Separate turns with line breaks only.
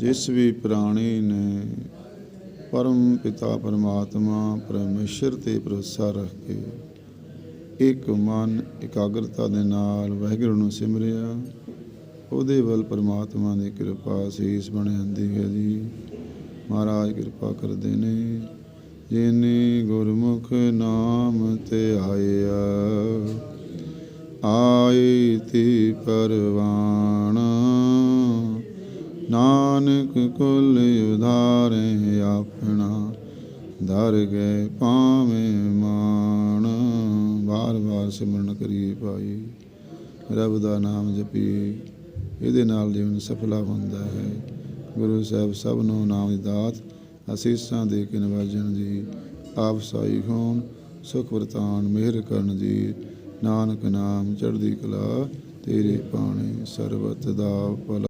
ਜਿਸ ਵੀ ਪ੍ਰਾਣੀ ਨੇ ਪਰਮ ਪਿਤਾ ਪਰਮਾਤਮਾ ਪਰਮੇਸ਼ਰ ਤੇ ਭਰੋਸਾ ਰੱਖ ਕੇ ਇੱਕ ਮਨ ਇਕਾਗਰਤਾ ਦੇ ਨਾਲ ਵਾਹਿਗੁਰੂ ਨੂੰ ਸਿਮਰਿਆ, ਉਹਦੇ ਵੱਲ ਪਰਮਾਤਮਾ ਦੀ ਕਿਰਪਾ ਸੀਸ ਬਣ ਜਾਂਦੀ ਹੈ ਜੀ। ਮਹਾਰਾਜ ਕਿਰਪਾ ਕਰਦੇ ਨੇ, ਜਿਨੇ ਗੁਰਮੁਖ ਨਾਮ ਤੇ ਆਇਆ, ਆਈ ਤੀ ਪਰਵਾਣ। ਨਾਨਕ ਕੁਲ ਉਧਾਰੇ ਆਪਣਾ, ਦਰ ਗਏ ਪਾਵੇਂ ਮਾਣ। ਬਾਰ ਬਾਰ ਸਿਮਰਨ ਕਰੀਏ ਭਾਈ, ਰੱਬ ਦਾ ਨਾਮ ਜਪੀਏ। ਇਹਦੇ ਨਾਲ ਜੀਵਨ ਸਫਲਾ ਹੁੰਦਾ ਹੈ। ਗੁਰੂ ਸਾਹਿਬ ਸਭ ਨੂੰ ਨਾਮ ਦੀ ਦਾਤ, ਅਸੀਸਾਂ ਦੇ ਕੇ ਨਵਾਜਣ ਜੀ ਆਪ ਸਾਈ ਹੋਣ ਸੁਖ ਵਰਤਾਨ ਮਿਹਰ ਕਰਨ ਜੀ ਨਾਨਕ ਨਾਮ ਚੜ੍ਹਦੀ ਕਲਾ, ਤੇਰੇ ਪਾਣੇ ਸਰਬਤ ਦਾ ਭਲਾ।